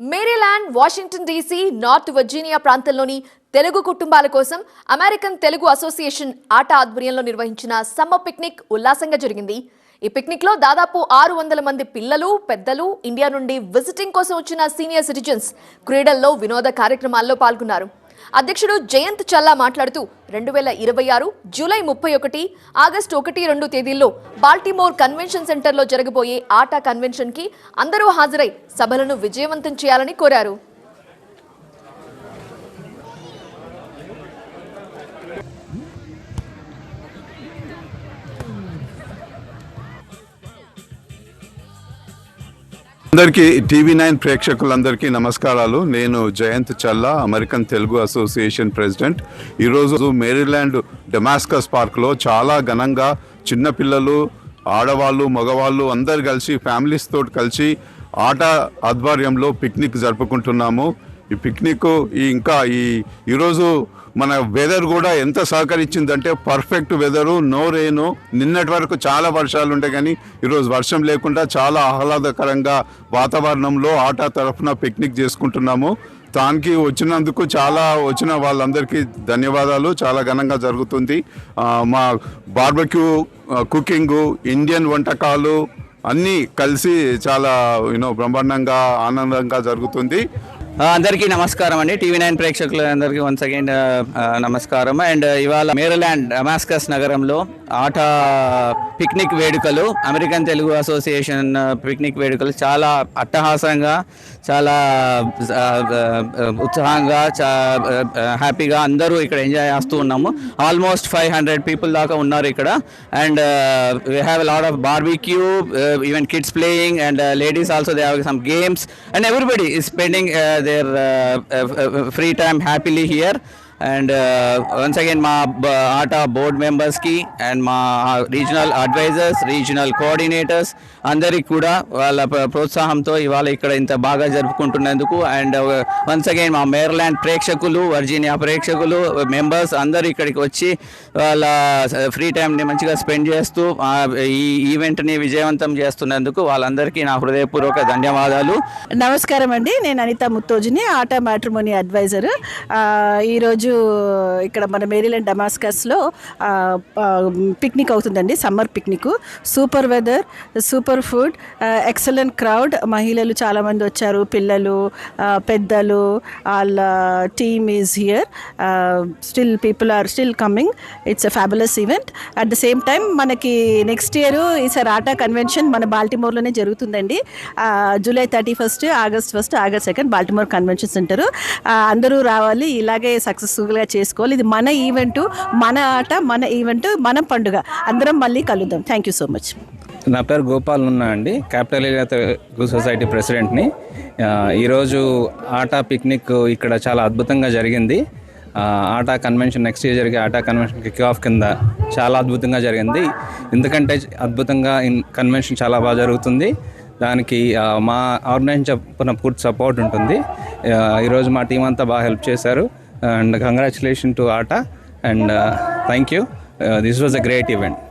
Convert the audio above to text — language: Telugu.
Maryland Washington DC North Virginia ప్రాంతంలోని తెలుగు కుటుంబాల కోసం అమెరికన్ తెలుగు అసోసియేషన్ ఆట ఆధ్వర్యంలో నిర్వహించిన సమ్మర్ పిక్నిక్ ఉల్లాసంగా జరిగింది. ఈ పిక్నిక్లో దాదాపు ఆరు వందల మంది పిల్లలు పెద్దలు ఇండియా నుండి విజిటింగ్ కోసం వచ్చిన సీనియర్ సిటిజన్స్ క్రీడల్లో వినోద కార్యక్రమాల్లో పాల్గొన్నారు. అధ్యక్షుడు జయంత్ చల్లా మాట్లాడుతూ రెండు వేల ఇరవై ఆరు జూలై ముప్పై ఒకటి ఆగస్టు ఒకటి రెండు తేదీల్లో బాల్టిమోర్ కన్వెన్షన్ సెంటర్లో జరగబోయే ఆట కన్వెన్షన్కి అందరూ హాజరై సభలను విజయవంతం చేయాలని కోరారు. అందరికీ టీవీ నైన్ ప్రేక్షకులందరికీ నమస్కారాలు. నేను Jayanth Challa American Telugu association president. ఈరోజు మేరీల్యాండ్ డెమాస్కస్ పార్క్లో చాలా ఘనంగా చిన్నపిల్లలు ఆడవాళ్ళు మగవాళ్ళు అందరు కలిసి ఫ్యామిలీస్ తోటి కలిసి ఆట ఆధ్వర్యంలో పిక్నిక్ జరుపుకుంటున్నాము. ఈ పిక్నిక్ ఈ ఇంకా ఈ ఈరోజు మన వెదర్ కూడా ఎంత సహకరించిందంటే పర్ఫెక్ట్ వెదరు నో రెయిన్ నిన్నటి వరకు చాలా వర్షాలు ఉంటాయి కానీ ఈరోజు వర్షం లేకుండా చాలా ఆహ్లాదకరంగా వాతావరణంలో ఆట తరఫున పిక్నిక్ చేసుకుంటున్నాము. దానికి వచ్చినందుకు చాలా వచ్చిన వాళ్ళందరికీ ధన్యవాదాలు. చాలా ఘనంగా జరుగుతుంది. మా బార్బక్యూ కుకింగ్ ఇండియన్ వంటకాలు అన్నీ కలిసి చాలా యూనో బ్రహ్మాండంగా ఆనందంగా జరుగుతుంది. అందరికీ నమస్కారం అండి. టీవీ నైన్ ప్రేక్షకులందరికీ వన్స్ అగైన్ నమస్కారం. అండ్ ఇవాళ మేరలాండ్ డమాస్కస్ నగరంలో ఆట పిక్నిక్ వేడుకలు అమెరికన్ తెలుగు అసోసియేషన్ పిక్నిక్ వేడుకలు చాలా అట్టహాసంగా చాలా ఉత్సాహంగా చా హ్యాపీగా అందరూ ఇక్కడ ఎంజాయ్ చేస్తూ ఉన్నాము. ఆల్మోస్ట్ ఫైవ్ హండ్రెడ్ పీపుల్ దాకా ఉన్నారు ఇక్కడ. And we have lot of barbecue even kids playing and ladies also they have some games and everybody is spending their uh, uh, uh, free time happily here and once again మా బ- ఆట బోర్డ్ మెంబర్స్కి అండ్ మా రీజనల్ అడ్వైజర్స్ రీజనల్ కోఆర్డినేటర్స్ అందరికి కూడా వాళ్ళ ప్ర- ప్రోత్సాహంతో ఇవాళ ఇక్కడ ఇంత బాగా జరుపుకుంటున్నందుకు. అండ్ వన్స్ అగైన్ మా మేర్లాండ్ ప్రేక్షకులు వర్జీనియా ప్రేక్షకులు మెంబర్స్ అందరూ ఇక్కడికి వచ్చి వాళ్ళ ఫ్రీ టైంని మంచిగా స్పెండ్ చేస్తూ ఈ ఈవెంట్ని విజయవంతం చేస్తున్నందుకు వాళ్ళందరికీ నా హృదయపూర్వక ధన్యవాదాలు. నమస్కారం అండి. నేను Anitha Muthojini ATA matrimony advisor ఈరోజు ఈరోజు ఇక్కడ మన మేరీలాండ్ డమాస్కస్లో పిక్నిక్ అవుతుందండి summer picnic. Super weather super food excellent crowd. మహిళలు చాలామంది వచ్చారు పిల్లలు పెద్దలు వాళ్ళ team is here. Still people are still coming. It's a fabulous event. At the same time మనకి నెక్స్ట్ ఇయర్ ఈసారి ఆటా కన్వెన్షన్ మన బాల్టిమోర్లోనే జరుగుతుందండి. July thirty first August first August second Baltimore convention centre. అందరూ రావాలి ఇలాగే సక్సెస్ సక్సెస్ఫుల్గా చేసుకోవాలి. ఇది మన ఈవెంట్ మన ఆట మన ఈవెంట్ మన పండుగ. అందరం మళ్ళీ కలుద్దాం. థ్యాంక్ యూ సో మచ్ నా పేరు గోపాల్ ఉన్నా అండి. క్యాపిటల్ ఏరియా తెలుగు సొసైటీ ప్రెసిడెంట్ని ఈరోజు ఆటా పిక్నిక్ ఇక్కడ చాలా అద్భుతంగా జరిగింది. ఆటా కన్వెన్షన్ నెక్స్ట్ ఇయర్ జరిగే ఆటా కన్వెన్షన్ కిక్ ఆఫ్ కింద చాలా అద్భుతంగా జరిగింది. ఎందుకంటే అద్భుతంగా ఇన్ కన్వెన్షన్ చాలా బాగా జరుగుతుంది. దానికి మా ఆర్గనైజేషన్ చెప్పిన పూర్తి సపోర్ట్ ఉంటుంది. ఈరోజు మా టీం అంతా బాగా హెల్ప్ చేశారు. and congratulations to ATA and uh, thank you. Uh, this was a great event.